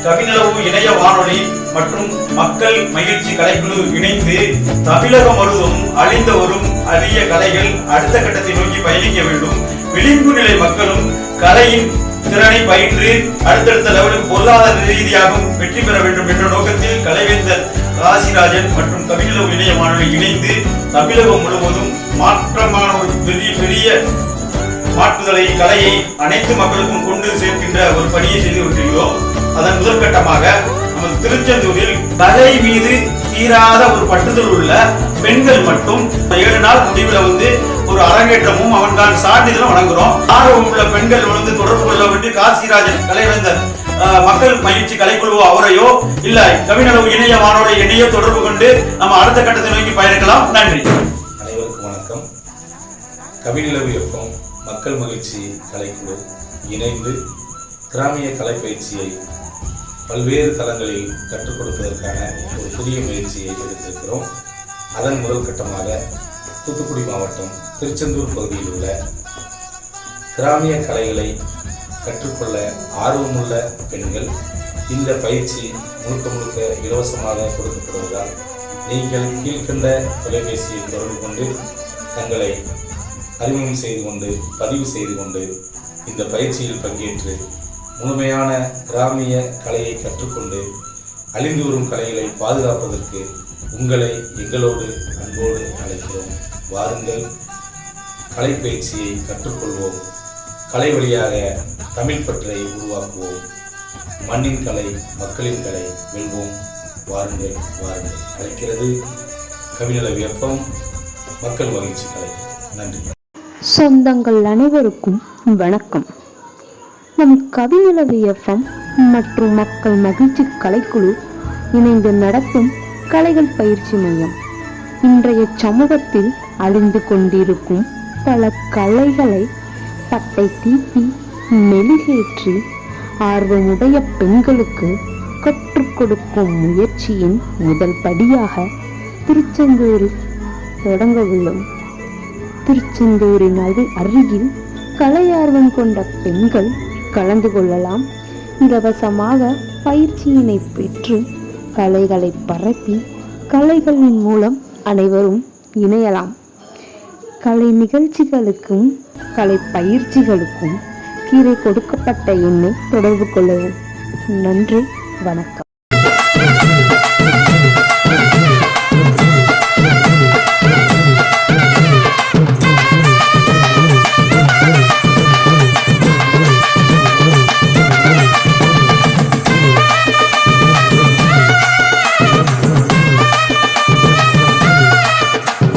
வானொலி மற்றும் மக்கள் மகிழ்ச்சி கலைக்குழு இணைந்து தமிழகம் முழுவதும் அழிந்து வரும் அரிய கலைகள் அடுத்த கட்டத்தை நோக்கி பயணிக்க வேண்டும். விளிம்பு நிலை மக்களும் கலையின் திறனை பயின்று அடுத்தடுத்த லெவலுக்கு பொருளாதார ரீதியாகவும் வெற்றி பெற வேண்டும் என்ற நோக்கத்தில் கலைவேந்தர் காசிராஜன் மற்றும் கவிநிலவு இணைய வானொலி இணைந்து தமிழகம் முழுவதும் மாற்றமான ஒரு பெரிய பெரிய மாற்றுதலை கலையை அனைத்து மக்களுக்கும் கொண்டு சேர்க்கின்ற ஒரு பணியை செய்து கொண்டிருக்கிறோம். அதன் முதற்கட்டமாக நமது திருச்செந்தூரில் கலை மீது தீராத ஒரு பற்றுதல் உள்ள பெண்கள் மட்டும் ஏழு நாள் முடிவில் வந்து ஒரு அரங்கேற்றமும் அவன்தான் சான்றிதழும் வழங்குறோம். ஆர்வம் உள்ள பெண்கள் வந்து தொடர்பு கொள்ள வேண்டிய காசிராஜன் கலைவேந்தர் அஹ், மக்கள் மகிழ்ச்சி கலைக்குழு அவரையோ இல்ல கவிஞர் இணைய வானொலி இணையோ தொடர்பு கொண்டு நம்ம அடுத்த கட்டத்தை நோக்கி பயணிக்கலாம். நன்றி. அனைவருக்கும் வணக்கம். கவிநிலவு இயக்கம் மக்கள் மகிழ்ச்சி கலைக்குழு இணைந்து கிராமிய கலைப்பயிற்சியை பல்வேறு தளங்களில் கற்றுக் கொடுப்பதற்கான ஒரு புதிய முயற்சியை எடுத்திருக்கிறோம். அதன் முதல் கட்டமாக தூத்துக்குடி மாவட்டம் திருச்செந்தூர் பகுதியில் உள்ள கிராமிய கலைகளை கற்றுக்கொள்ள ஆர்வமுள்ள பெண்கள் இந்த பயிற்சி முழுக்க முழுக்க இலவசமாக கொடுக்கப்படுவதால் நீங்கள் கீழ்கண்ட தொலைபேசியில் தொடர்பு கொண்டு தங்களை அறிமுகம் செய்து கொண்டு பதிவு செய்து கொண்டு இந்த பயிற்சியில் பங்கேற்று முழுமையான கிராமிய கலையை கற்றுக்கொண்டு அழிந்து வரும் கலைகளை பாதுகாப்பதற்கு உங்களை எங்களோடு அன்போடு அழைக்கிறோம். வாருங்கள் கலை பயிற்சியை கற்றுக்கொள்வோம். கலை வழியாக தமிழ் பற்றை உருவாக்குவோம். மண்ணின் கலை மக்களின் கலை வெல்வோம். வாருங்கள் வாருங்கள். அழைக்கிறது கவிநல வெப்பம் மக்கள் மகிழ்ச்சி கலை. நன்றி. சொந்தங்கள் அனைவருக்கும் வணக்கம். நம் கவிநிலவு எஃப்எம் மற்றும் மக்கள் மகிழ்ச்சி கலைக்குழு இணைந்து நடத்தும் கலைகள் பயிற்சி மையம். இன்றைய சமூகத்தில் அழிந்து கொண்டிருக்கும் பல கலைகளை பட்டை தீட்டி மெழுகேற்றி ஆர்வமுடைய பெண்களுக்கு கற்றுக் கொடுக்கும் முயற்சியின் முதல் படியாக திருச்செந்தூரில் தொடங்க உள்ளோம். திருச்செந்தூரின் அரு அருகில் கலையார்வம் கொண்ட பெண்கள் கலந்து கொள்ளலாம். இலவசமாக பயிற்சியினை பெற்று கலைகளை பரப்பி கலைகளின் மூலம் அனைவரும் இணையலாம். கலை நிகழ்ச்சிகளுக்கும் கலை பயிற்சிகளுக்கும் கீழே கொடுக்கப்பட்ட எண்ணை தொடர்பு கொள்ளவும். நன்றி வணக்கம்.